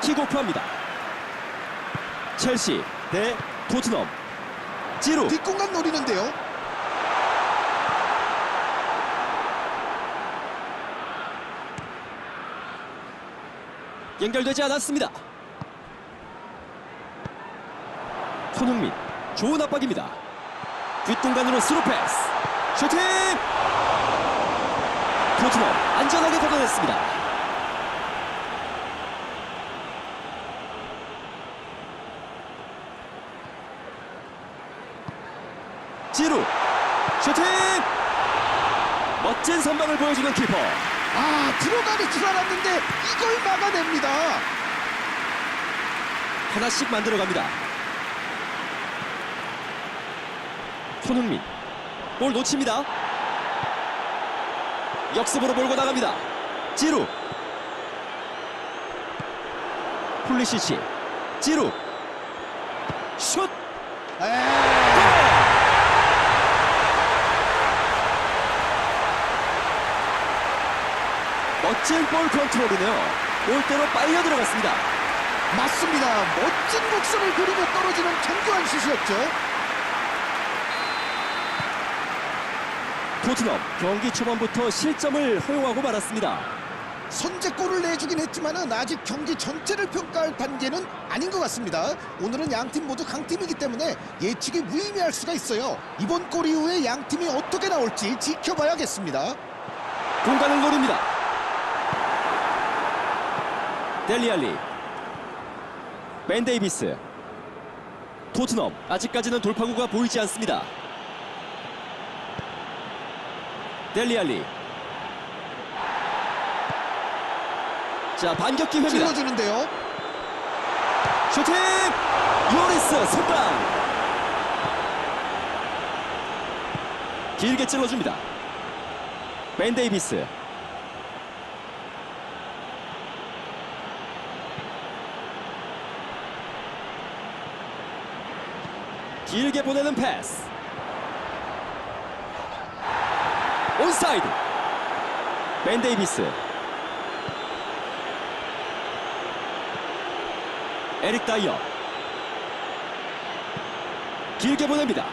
킥오프합니다. 첼시 대 토트넘. 지루 뒷공간 노리는데요. 연결되지 않았습니다. 손흥민 좋은 압박입니다. 뒷공간으로 스루 패스 슈팅 토트넘 안전하게 걷어냈습니다. 지루 슈팅 멋진 선방을 보여주는 키퍼 아 들어가는 줄 알았는데 이걸 막아냅니다. 하나씩 만들어갑니다. 손흥민 볼 놓칩니다. 역습으로 몰고 나갑니다. 지루 폴리시치 지루 슛 에 멋진 볼 컨트롤이네요. 골대로 빨려 들어갔습니다. 맞습니다. 멋진 곡선을 그리고 떨어지는 정교한 슛이었죠. 토트넘 경기 초반부터 실점을 허용하고 말았습니다. 선제골을 내주긴 했지만 은 아직 경기 전체를 평가할 단계는 아닌 것 같습니다. 오늘은 양팀 모두 강팀이기 때문에 예측이 무의미할 수가 있어요. 이번 골 이후에 양 팀이 어떻게 나올지 지켜봐야겠습니다. 공간을 노립니다. 델리알리 벤 데이비스 토트넘 아직까지는 돌파구가 보이지 않습니다. 델리알리 자 반격 기회입니다. 찔러주는데요. 슈팅 요리스 선방 길게 찔러줍니다. 벤 데이비스 길게 보내는 패스. 온사이드. 벤 데이비스. 에릭 다이어. 길게 보냅니다.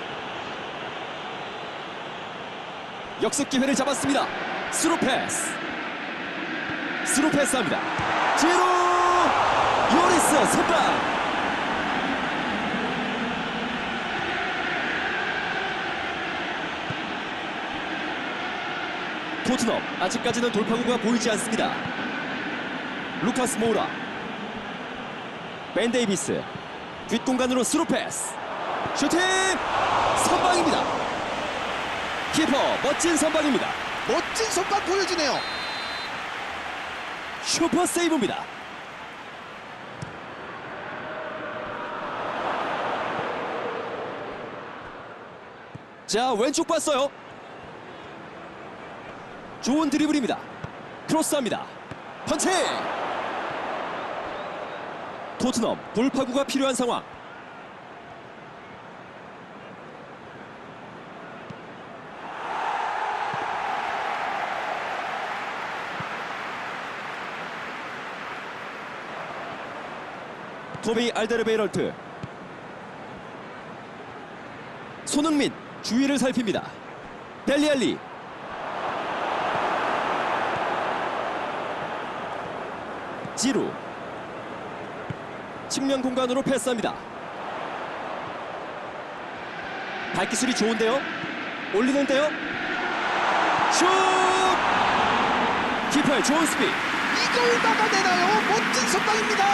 역습 기회를 잡았습니다. 스루 패스. 스루 패스합니다. 지루 요리스 선방 토트넘 아직까지는 돌파구가 보이지 않습니다. 루카스 모우라 벤 데이비스 뒷공간으로 스루 패스. 슈팅! 선방입니다. 키퍼 멋진 선방입니다. 멋진 선방 보여주네요. 슈퍼 세이브입니다. 자 왼쪽 봤어요 좋은 드리블입니다. 크로스합니다. 펀치! 토트넘 돌파구가 필요한 상황. 토비 알데르베이럴트. 손흥민 주위를 살핍니다. 델리알리 지루. 측면 공간으로 패스합니다. 발기술이 좋은데요? 올리는데요? 슛! 키퍼의 좋은 스피드 이걸 막아내나요? 멋진 선방입니다.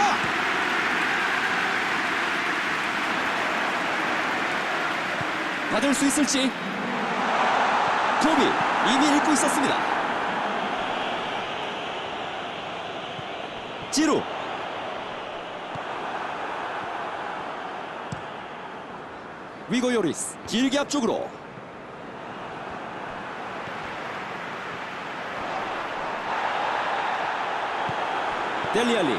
받을 수 있을지. 토비 이미 읽고 있었습니다 지루. 위고 요리스 길게 앞쪽으로. 델리알리.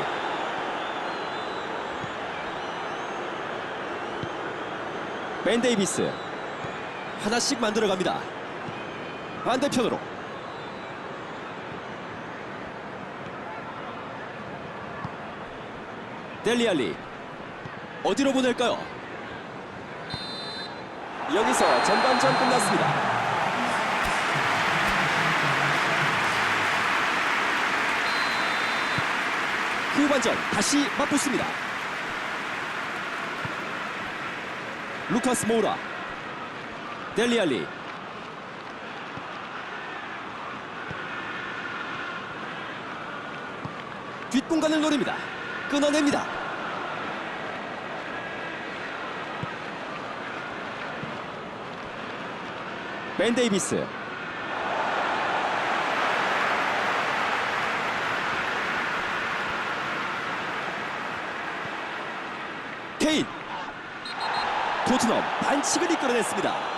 벤 데이비스. 하나씩 만들어갑니다. 반대편으로 델리알리 어디로 보낼까요? 여기서 전반전 끝났습니다. 후반전 다시 맞붙습니다. 루카스 모우라 델리알리 뒷공간을 노립니다. 끊어냅니다. 벤 데이비스 케인 토트넘 반칙을 이끌어냈습니다.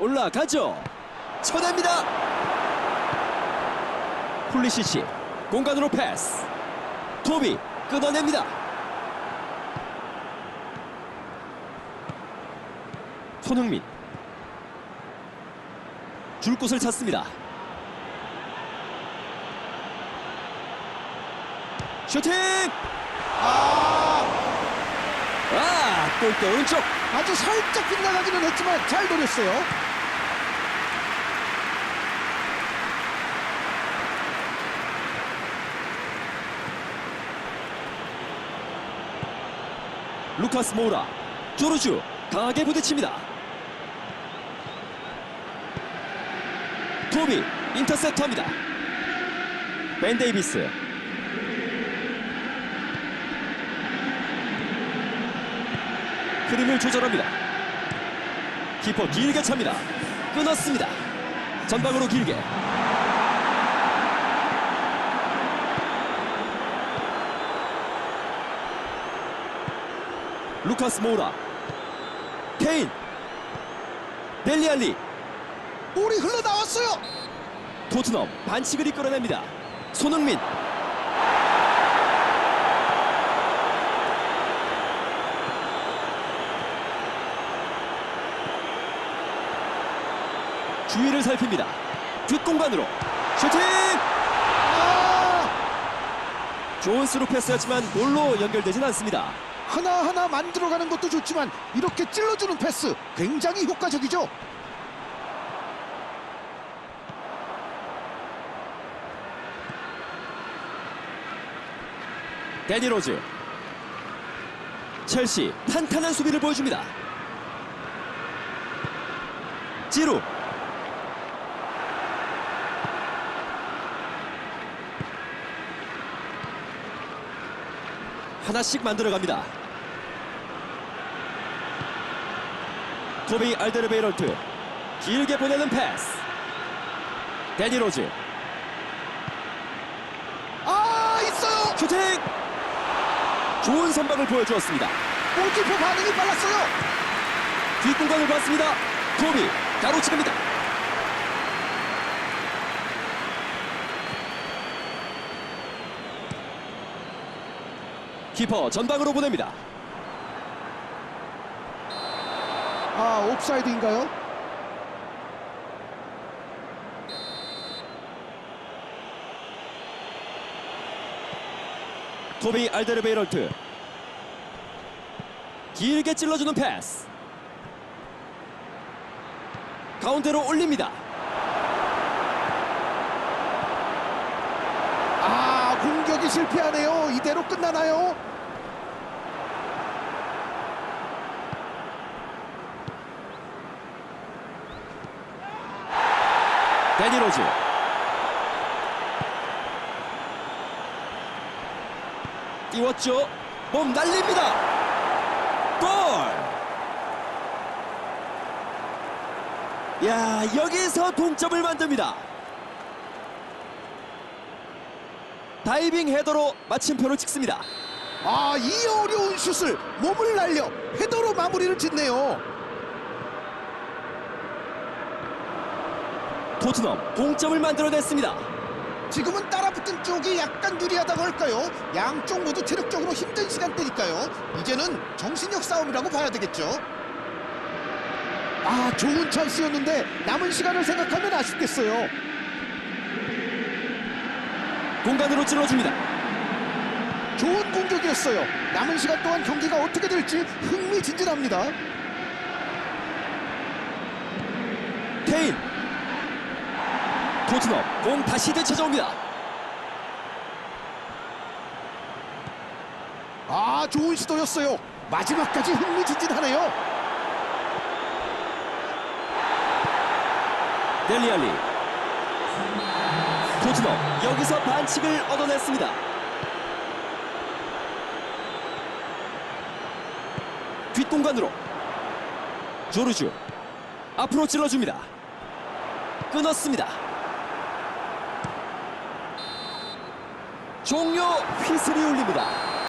올라가죠. 쳐냅니다. 훌리시시 공간으로 패스. 토비 끊어냅니다. 손흥민 줄 곳을 찾습니다. 슈팅! 아, 아, 골대 오른쪽. 아주 살짝 빗나가기는 했지만 잘 노렸어요. 루카스 모우라 조르주 강하게 부딪힙니다. 토비 인터셉터입니다. 벤 데이비스 흐름을 조절합니다. 키퍼 길게 찹니다. 끊었습니다. 전방으로 길게 루카스 모우라 케인 델리알리 볼이 흘러나왔어요. 토트넘 반칙을 이끌어냅니다. 손흥민 주위를 살핍니다. 뒷공간으로 슈팅! 아, 좋은 스루 패스였지만 볼로 연결되진 않습니다. 하나하나 만들어가는 것도 좋지만 이렇게 찔러주는 패스 굉장히 효과적이죠. 데니 로즈 첼시 탄탄한 수비를 보여줍니다. 지루 하나씩 만들어갑니다. 토비 알데르베이럴트 길게 보내는 패스 데니 로즈 아, 있어요. 슈팅 좋은 선방을 보여주었습니다. 골키퍼 반응이 빨랐어요. 뒷공간을 봤습니다. 토비 가로채입니다. 키퍼 전방으로 보냅니다. 아, 옵사이드인가요? 토비 알데르베이럴트 길게 찔러주는 패스 가운데로 올립니다. 아, 공격이 실패하네요. 이대로 끝나나요? 데니 로즈. 띄웠죠? 몸 날립니다. 골! 야 여기서 동점을 만듭니다. 다이빙 헤더로 마침표를 찍습니다. 아, 이 어려운 슛을 몸을 날려 헤더로 마무리를 짓네요. 토트넘 동점을 만들어냈습니다 지금은 따라붙은 쪽이 약간 유리하다고 할까요? 양쪽 모두 체력적으로 힘든 시간대니까요. 이제는 정신력 싸움이라고 봐야 되겠죠. 아 좋은 찬스였는데 남은 시간을 생각하면 아쉽겠어요. 공간으로 찔러줍니다. 좋은 공격이었어요. 남은 시간 동안 경기가 어떻게 될지 흥미진진합니다. 케인. 토트넘 공 다시 되찾아옵니다. 아 좋은 시도였어요. 마지막까지 흥미진진하네요. 델리알리. 토트넘 여기서 반칙을 얻어냈습니다. 뒷공간으로 조르주 앞으로 찔러줍니다. 끊었습니다. 종료 휘슬이 울립니다.